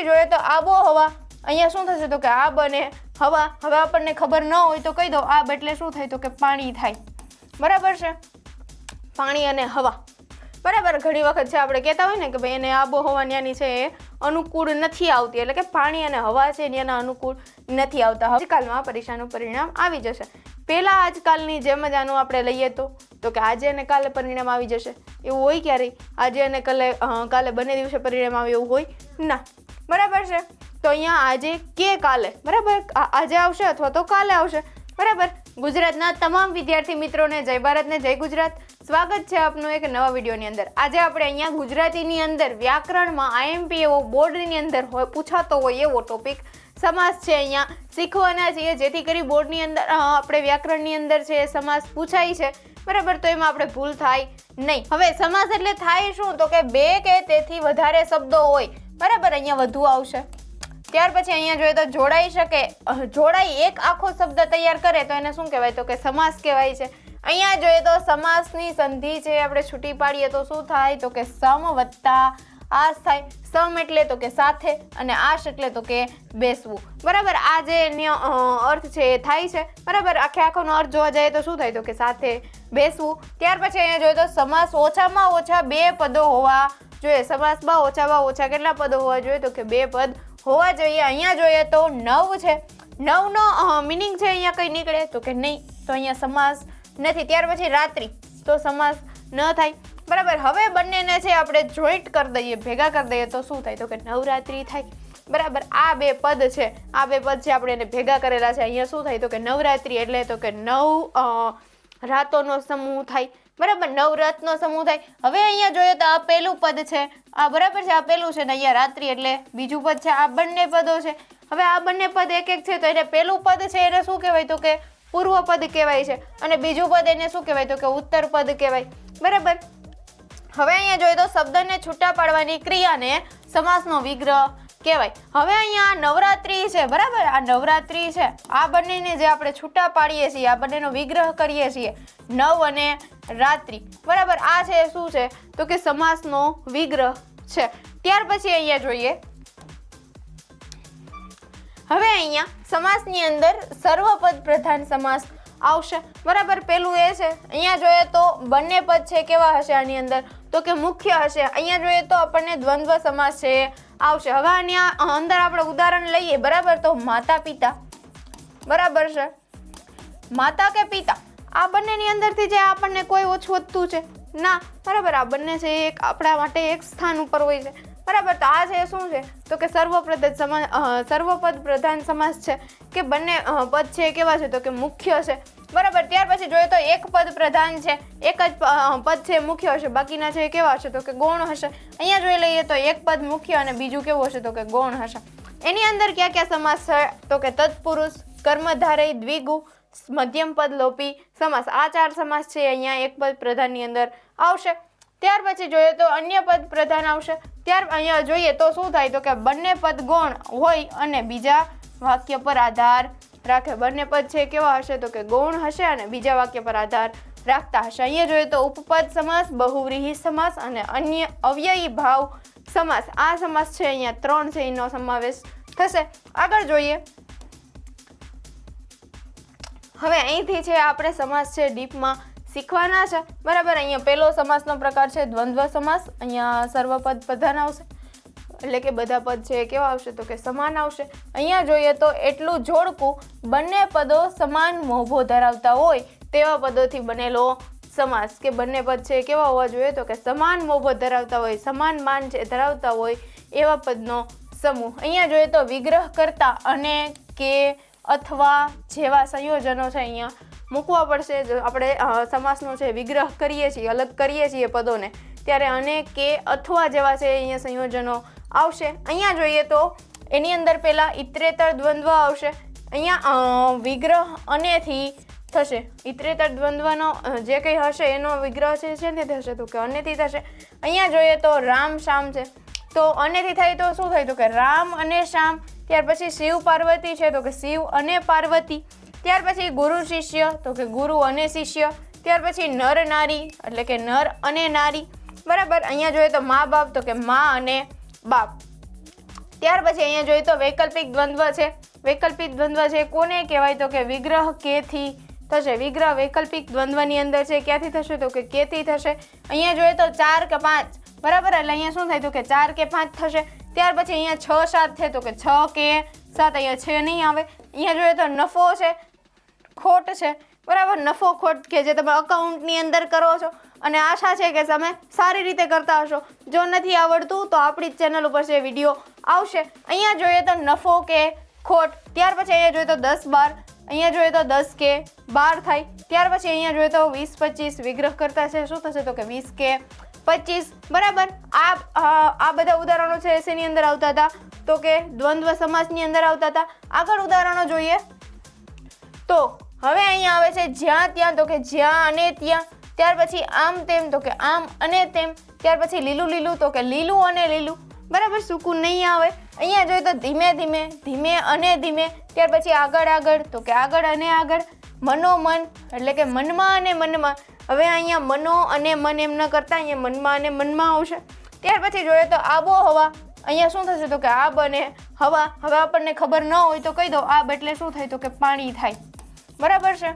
પછી જોઈએ તો આબોહવા, અહીંયા શું થશે તો કે આબ અને હવા, હવે આપણને ખબર ન હોય તો કહી દો આબ એટલે શું થાય તો કે પાણી થાય. બરાબર છે? પાણી અને હવા. બરાબર, ઘણી વખત છે આપણે કહેતા હોય ને કે ભાઈ એને આબોહવા ત્યાંની છે એ અનુકૂળ નથી આવતી, એટલે કે પાણી અને હવા છે ત્યાંના અનુકૂળ નથી આવતા. આજકાલમાં પરીક્ષાનું પરિણામ આવી જશે. પહેલાં આજકાલની જેમ જ આનું આપણે લઈએ તો તો કે આજે અને કાલે પરિણામ આવી જશે. એવું હોય ક્યારેય? આજે અને કાલે કાલે બંને દિવસે પરિણામ આવે એવું હોય? ના. બરાબર છે? તો અહીંયા આજે કે કાલે? બરાબર? આજે આવશે અથવા તો કાલે આવશે? બરાબર? ગુજરાતના તમામ વિદ્યાર્થી મિત્રોને જય ભારતને જય ગુજરાત. સ્વાગત છે આપનું એક નવા વિડીયોની અંદર. આજે આપણે અહીંયા ગુજરાતીની અંદર વ્યાકરણમાં આઈએમપી એવો બોર્ડની અંદર હોય, પૂછાતો હોય એવો ટોપિક સમાસ છે અહીંયા. શીખવાના છીએ જેથી કરી બોર્ડની અંદર આપણે વ્યાકરણની અંદર છે સમાસ પૂછાય છે. બરાબર? તો એમાં આપણે ભૂલ થાય નહીં. હવે સમાસ એટલે થાય શું? તો કે બે કે તેથી વધારે શબ્દો હોય. બરાબર, અહીંયા વધુ આવશે. ત્યાર પછી અહીંયા જોઈએ તો જોડાઈ શકે જોડાઈ એક આખો શબ્દ તૈયાર કરે તો એને શું કહેવાય? તો કે સમાસ કહેવાય છે. અહીંયા જોઈએ તો સમાસની સંધિ છે આપણે છૂટી પાડીએ તો શું થાય? તો કે સમ વત્તા આસ થાય. સમ એટલે તો કે સાથે અને આશ એટલે તો કે બેસવું. બરાબર, આ જે અર્થ છે એ થાય છે. બરાબર, આખે આખોનો અર્થ જોવા જઈએ તો શું થાય? તો કે સાથે બેસવું. ત્યાર પછી અહીંયા જોઈએ તો સમાસ ઓછામાં ઓછા બે પદો હોવા જોઈએ, સમાસમાં ઓછામાં ઓછા કેટલા પદો હોવા જોઈએ? તો કે બે પદ હોવા જોઈએ. અહીંયા જોઈએ તો નવ છે. નવનો મિનિંગ છે, અહીંયા કંઈ નીકળે? તો કે નહીં. તો અહીંયા સમાસ નથી. ત્યાર પછી રાત્રિ. તો સમાસ ન થાય. બરાબર. હવે બંનેને છે આપણે જોઈન્ટ કરી દઈએ, ભેગા કરી દઈએ, તો શું થાય? તો કે નવરાત્રિ થાય. બરાબર. આ બે પદ છે. આ બે પદ છે આપણે એને ભેગા કરેલા છે. અહીંયા શું થાય? તો કે નવરાત્રિ એટલે તો કે નવ રાતોનો સમૂહ થાય. બરાબર, નવરત્નો સમૂહ થાય. હવે અહીંયા જોઈએ તો આ પહેલું પદ છે. આ બરાબર છે, આ પહેલું છે ને અહીંયા રાત્રિ એટલે બીજું પદ છે. આ બંને પદો છે. હવે આ બંને પદ એક એક છે, તો એને પહેલું પદ છે એને શું કહેવાય? તો કે પૂર્વ પદ કહેવાય છે. અને બીજું પદ એને શું કહેવાય? તો કે ઉત્તર પદ કહેવાય. બરાબર? હવે અહીંયા જોઈએ તો શબ્દને છૂટા પાડવાની ક્રિયાને સમાસનો વિગ્રહ કહેવાય. હવે અહીંયા નવરાત્રિ છે, બરાબર? આ નવરાત્રિ છે. આ બંનેને જે આપણે છૂટા પાડીએ છીએ, આ બંનેનો વિગ્રહ કરીએ છીએ. નવ અને રાત્રિ. બરાબર, આ છે, શું છે? તો કે સમાસનો વિગ્રહ છે. ત્યાર પછી અહીંયા જોઈએ. હવે અહીંયા સમાસની અંદર સર્વપદ પ્રધાન સમાસ આવશે. બરાબર, પેલું એ છે. અહીંયા જોઈએ તો બંને પદ છે, કેવા હશે આની અંદર? તો કે મુખ્ય હશે. અહીંયા જોઈએ તો આપણને દ્વંદ્વ સમાસ છે આવશે. હવે આની અંદર આપણે ઉદાહરણ લઈએ. બરાબર, તો માતા પિતા બરાબર છે? માતા કે પિતા? આ બંનેની અંદરથી જે આપણને કોઈ ઓછું વધતું છે. ના, બરાબર, આ બંને છે એક આપણા માટે એક સ્થાન ઉપર હોય છે. બરાબર, તો આ છે શું છે? તો કે સર્વપ્રધાન સમાજ સર્વપદ પ્રધાન સમાસ છે કે બંને પદ છે કેવા છે? તો કે મુખ્ય છે. બરાબર, ત્યાર પછી જોઈએ તો એક પદ પ્રધાન છે. એક જ પદ છે મુખ્ય હશે. બાકીના છે કેવા હશે? તો કે ગૌણ હશે. અહીંયા જોઈ લઈએ તો એક પદ મુખ્ય અને બીજું કેવું હશે? તો કે ગૌણ હશે. એની અંદર ક્યાં ક્યાં સમાસ છે? તો કે તત્પુરુષ, કર્મધારય, દ્વિગુ મધ્યમ પદ લોપી સમાસ, આ ચાર સમાસ છે, અહીંયા એક પદ પ્રધાનની અંદર આવશે. ત્યાર પછી જોઈએ તો અન્ય પદ પ્રધાન આવશે. ત્યાર અહીંયા જોઈએ તો શું થાય તો કે બંને પદ ગૌણ હોય અને બીજા વાક્ય પર આધાર રાખે. બંને પદ છે કેવા હશે તો કે ગૌણ હશે અને બીજા વાક્ય પર આધાર રાખતા હશે. અહીંયા જોઈએ તો ઉપપદ સમાસ, બહુવ્રીહી સમાસ અને અન્ય અવ્યયી ભાવ સમાસ. આ સમાસ છે, અહીંયા ત્રણ છે, એનો સમાવેશ થશે. આગળ જોઈએ હવે અહીંથી છે આપણે સમાસ છે, ડીપમાં શીખવાના છે. બરાબર, અહીંયા પહેલો સમાસનો પ્રકાર છે, દ્વંદ્વ સમાસ. અહીંયા સર્વપદ પ્રધાન આવશે. એટલે કે બધા પદ છે કેવા આવશે? તો કે સમાન આવશે. અહીંયા જોઈએ તો એટલું જોડકું બંને પદો સમાન મોભો ધરાવતા હોય તેવા પદોથી બનેલો સમાસ. કે બંને પદ છે કેવા હોવા જોઈએ? તો કે સમાન મોભો ધરાવતા હોય, સમાન માન છે ધરાવતા હોય એવા પદનો સમૂહ. અહીંયા જોઈએ તો વિગ્રહ કરતા અને કે અથવા જેવા સંયોજનો છે અહીંયા મૂકવા પડશે. આપણે સમાસનો છે વિગ્રહ કરીએ છીએ, અલગ કરીએ છીએ પદોને, ત્યારે અને કે અથવા જેવા છે અહીંયા સંયોજનો આવશે. અહીંયા જોઈએ તો એની અંદર પહેલાં ઇત્રેતર દ્વંદ્વ આવશે. અહીંયા વિગ્રહ અનેથી થશે. ઇત્રેતર દ્વંદ્વનો જે કંઈ હશે એનો વિગ્રહ છે છે ને થશે? તો કે અનેથી થશે. અહીંયા જોઈએ તો રામ શામ છે. તો અનેથી થાય તો શું થાય? તો કે રામ અને શ્યામ ત્યાર પછી શિવ પાર્વતી છે, તો કે શિવ અને પાર્વતી. ત્યાર પછી ગુરુ શિષ્ય, તો કે ગુરુ અને શિષ્ય. ત્યાર પછી નર નારી, એટલે કે નર અને નારી. બરાબર, અહીંયા જોઈએ તો મા બાપ, તો કે મા અને બાપ. ત્યાર પછી અહીંયા જોઈએ તો વૈકલ્પિક દ્વંદ્વ છે. વૈકલ્પિક દ્વંદ્વ છે કોને કહેવાય? તો કે વિગ્રહ કેથી થશે? વિગ્રહ વૈકલ્પિક દ્વંદ્વની અંદર છે, ક્યાંથી થશે? તો કે કેથી થશે? અહીંયા જોઈએ તો ચાર કે પાંચ. બરાબર, એટલે અહીંયા શું થાય? તો કે ચાર કે પાંચ થશે. ત્યાર પછી અહીંયા છ સાત છે તો કે છ કે સાત, અહીંયા છે નહીં આવે. અહીંયા જોઈએ તો નફો છે, ખોટ છે. બરાબર, નફો ખોટ કે જે તમે અકાઉન્ટની અંદર કરો છો. અને આશા છે કે તમે સારી રીતે કરતા હશો. જો નથી આવડતું તો આપણી જ ચેનલ ઉપર છે વીડિયો આવશે. અહીંયા જોઈએ તો નફો કે ખોટ. ત્યાર પછી અહીંયા જોઈએ તો દસ બાર. અહીંયા જોઈએ તો દસ કે બાર થાય. ત્યાર પછી અહીંયા જોઈએ તો વીસ પચીસ વિગ્રહ કરતા છે. શું થશે તો કે વીસ કે પચીસ, બરાબર? આ આ બધા ઉદાહરણો છે શેની અંદર આવતા હતા? તો કે દ્વંદ્વ સમાસની અંદર આવતા હતા. આગળ ઉદાહરણો જોઈએ. તો હવે અહીંયા આવે છે જ્યાં, ત્યાં, તો કે જ્યાં અને ત્યાં. ત્યાર પછી આમ, તેમ, તો કે આમ અને તેમ. ત્યાર પછી લીલું લીલું, તો કે લીલું અને લીલું. બરાબર? સૂકું નહીં આવે. અહીંયા જોઈએ તો ધીમે ધીમે ધીમે અને ધીમે. ત્યાર પછી આગળ આગળ, તો કે આગળ અને આગળ. મનોમન, એટલે કે મનમાં અને મનમાં. હવે અહીંયા મનો અને મન એમ ન કરતા, અહીંયા મનમાં અને મનમાં આવશે. ત્યાર પછી જોઈએ તો આબોહવા અહીંયા શું થશે તો કે આબ અને હવા. હવે આપણને ખબર ન હોય તો કહી દો આબ એટલે શું થાય તો કે પાણી થાય. બરાબર છે?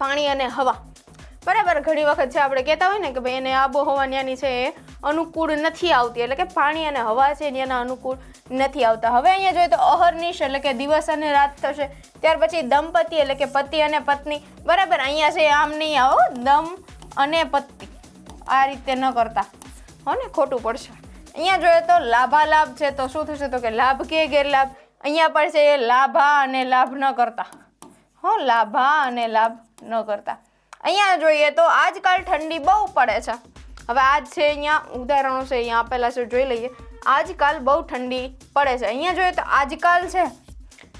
પાણી અને હવા. બરાબર, ઘણી વખત છે આપણે કહેતા હોય ને કે ભાઈ એને આબોહવા ત્યાંની છે એ અનુકૂળ નથી આવતી. એટલે કે પાણી અને હવા છે ત્યાંના અનુકૂળ. નથી આવતા. હવે અહીંયા જોઈએ તો અહર્નિશ એટલે કે દિવસ અને રાત થશે. ત્યાર પછી દંપતિ એટલે કે પતિ અને પત્ની. બરાબર, અહીંયા છે આમ નહીં આવો, દમ અને પત્ની આ રીતે ન કરતા. હો ને ખોટું પડશે. અહીંયા જોઈએ તો લાભાલાભ છે, તો શું થશે તો કે લાભ કે ગેરલાભ? અહીંયા પણ છે એ લાભા અને લાભ ન કરતા. હો, લાભા અને લાભ ન કરતા. અહીંયા જોઈએ તો આજકાલ ઠંડી બહુ પડે છે. હવે આજ છે અહીંયા, ઉદાહરણો છે, અહીંયા આપેલા છે, જોઈ લઈએ. આજકાલ બહુ ઠંડી પડે છે. અહીંયા જોઈએ તો આજકાલ છે.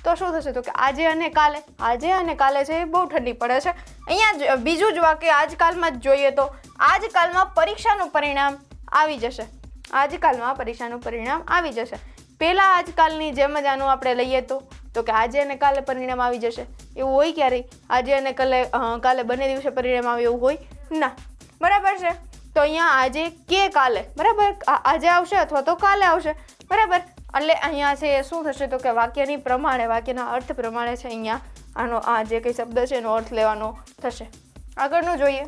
તો શું થશે? તો કે આજે અને કાલે. આજે અને કાલે છે એ બહુ ઠંડી પડે છે. અહીંયા બીજું જ વાક્ય આજકાલમાં જ જોઈએ તો આજકાલમાં પરીક્ષાનું પરિણામ આવી જશે. આજકાલમાં પરીક્ષાનું પરિણામ આવી જશે. પહેલાં આજકાલની જેમ જ આનું આપણે લઈએ તો તો કે આજે અને કાલે પરિણામ આવી જશે. એવું હોય ક્યારેય? આજે અને કાલે કાલે બંને દિવસે પરિણામ આવે એવું હોય? ના. બરાબર છે? તો અહીંયા આજે કે કાલે? બરાબર? આજે આવશે અથવા તો કાલે આવશે? બરાબર? એટલે અહીંયા છે શું થશે તો કે વાક્યની પ્રમાણે, વાક્યના અર્થ પ્રમાણે છે અહીંયા આનો આ જે કંઈ શબ્દ છે એનો અર્થ લેવાનો થશે. આગળનું જોઈએ.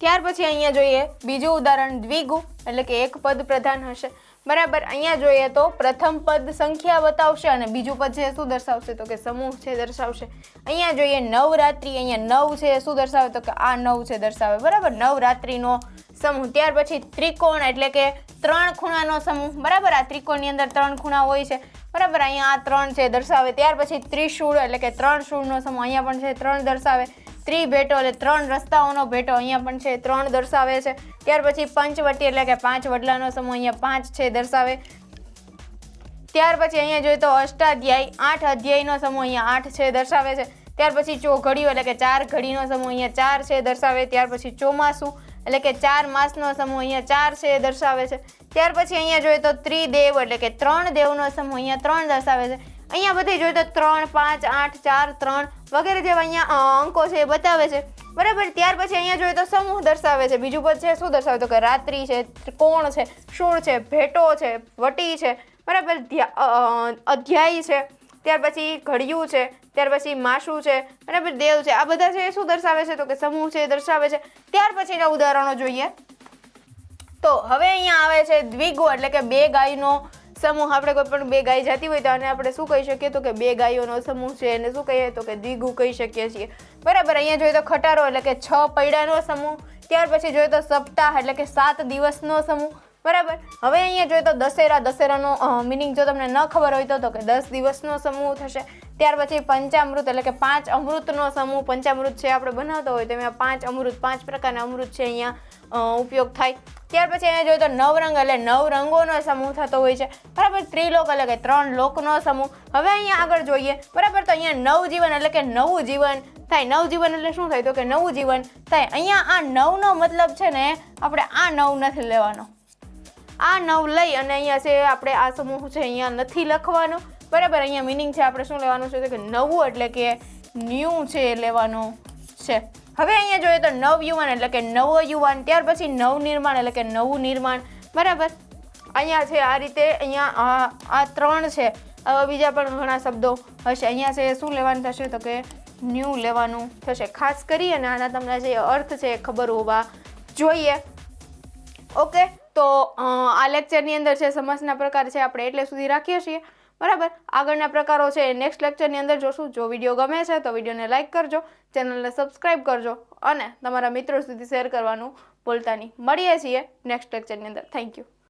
ત્યાર પછી અહીંયા જોઈએ બીજું ઉદાહરણ દ્વિગુ, એટલે કે એક પદ પ્રધાન હશે. બરાબર, અહીંયા જોઈએ તો પ્રથમ પદ સંખ્યા બતાવશે અને બીજું પદ છે શું દર્શાવશે? તો કે સમૂહ છે દર્શાવશે. અહીંયા જોઈએ નવરાત્રિ, અહીંયા નવ છે શું દર્શાવે? તો કે આ નવ છે દર્શાવે. બરાબર, નવરાત્રિનો સમૂહ. ત્યાર પછી ત્રિકોણ એટલે કે ત્રણ ખૂણાનો સમૂહ. બરાબર, આ ત્રિકોણની અંદર ત્રણ ખૂણા હોય છે. બરાબર, અહીંયા આ ત્રણ છે દર્શાવે. ત્યાર પછી ત્રિશૂળ એટલે કે ત્રણ શૂળનો સમૂહ. અહીંયા પણ છે ત્રણ દર્શાવે. ત્રિભેટો એટલે ત્રણ રસ્તાઓનો ભેટો અહીંયા પણ છે, ત્રણ દર્શાવે છે. ત્યાર પછી પંચવટી એટલે કે પાંચ વડલાનો સમૂહ અહીંયા પાંચ છે દર્શાવે. ત્યાર પછી અહીંયા જોઈએ તો અષ્ટાધ્યાય, આઠ અધ્યાયનો સમૂહ અહીંયા આઠ છે દર્શાવે છે. ત્યાર પછી ચોઘડીઓ એટલે કે ચાર ઘડીનો સમૂહ અહીંયા ચાર છે દર્શાવે. ત્યાર પછી ચોમાસું એટલે કે ચાર માસનો સમૂહ અહીંયા ચાર છે દર્શાવે છે. ત્યાર પછી અહીંયા જોઈએ તો ત્રિદેવ એટલે કે ત્રણ દેવનો સમૂહ અહીંયા ત્રણ દર્શાવે છે. અહીંયા બધી જોઈએ તો ત્રણ, પાંચ, આઠ, ચાર, ત્રણ વગેરે જેવા અહીંયા અંકો છે એ બતાવે છે. બરાબર? ત્યાર પછી અહીંયા જોઈએ તો સમૂહ દર્શાવે છે. બીજું પદ છે, શું દર્શાવે? તો કે રાત્રિ છે ત્રિકોણ છે શૂળ છે, ભેટો છે, વટી છે. બરાબર? ધ્યા- અધ્યાય છે. ત્યાર પછી ઘડિયું છે. ત્યાર પછી માસું છે. બરાબર? દેવ છે. આ બધા છે એ શું દર્શાવે છે? તો કે સમૂહ છે એ દર્શાવે છે. ત્યાર પછીના ઉદાહરણો જોઈએ. તો હવે અહીંયા આવે છે દ્વિગુ, એટલે કે બે ગાયનો સમૂહ આપણે કોઈ પણ બે ગાય જતી હોય તો આને આપણે શું કહી શકીએ તો કે બે ગાયોનો સમૂહ છે એને શું કહીએ તો કે દ્વિગુ કહી શકીએ છીએ. બરાબર, અહીંયા જોઈએ તો ખટારો એટલે કે છ પૈડાનો સમૂહ, ત્યાર પછી જોઈએ તો સપ્તાહ એટલે કે સાત દિવસનો સમૂહ બરાબર. હવે અહીંયા જોઈએ તો દશેરા. દશેરાનો મિનિંગ જો તમને ન ખબર હોય તો કે દસ દિવસનો સમૂહ થશે. ત્યાર પછી પંચામૃત એટલે કે પાંચ અમૃતનો સમૂહ. પંચામૃત છે આપણે બનાવતો હોય તો એમાં પાંચ અમૃત, પાંચ પ્રકારના અમૃત છે અહીંયા ઉપયોગ થાય. ત્યાર પછી અહીંયા જોઈએ તો નવરંગ એટલે નવ રંગોનો સમૂહ થતો હોય છે. બરાબર, ત્રિલોક એટલે કે ત્રણ લોકનો સમૂહ. હવે અહીંયા આગળ જોઈએ. બરાબર, તો અહીંયા નવજીવન એટલે કે નવું જીવન થાય. નવજીવન એટલે શું થાય? તો કે નવું જીવન થાય. અહીંયા આ નવનો મતલબ છે ને, આપણે આ નવ નથી લેવાનો. આ નવ લઈ અને અહીંયા છે આપણે આ સમૂહ છે અહીંયા નથી લખવાનો. બરાબર, અહીંયા મિનિંગ છે, આપણે શું લેવાનું છે તો કે નવું એટલે કે ન્યૂ છે એ લેવાનું છે. હવે અહીંયા જોઈએ તો નવયુવાન એટલે કે નવો યુવાન, ત્યાર પછી નવનિર્માણ એટલે કે નવું નિર્માણ. બરાબર? અહીંયા છે આ રીતે, અહીંયા આ આ ત્રણ છે. આવા બીજા પણ ઘણા શબ્દો હશે. અહીંયા છે શું લેવાનું થશે તો કે ન્યૂ લેવાનું થશે. ખાસ કરી અને આના તમને જે અર્થ છે એ ખબર હોવા જોઈએ. ઓકે તો આ લેક્ચરની અંદર છે સમાસના પ્રકાર છે આપણે એટલે સુધી રાખીએ છીએ. બરાબર? આગળના પ્રકારો છે નેક્સ્ટ લેક્ચરની અંદર જોશું. જો વીડિયો ગમે છે તો વિડીયોને લાઇક કરજો ચેનલને સબસ્ક્રાઇબ કરજો અને તમારા મિત્રો સુધી શેર કરવાનું ભૂલતા નહીં. મળીએ છીએ નેક્સ્ટ લેક્ચરની અંદર. Thank you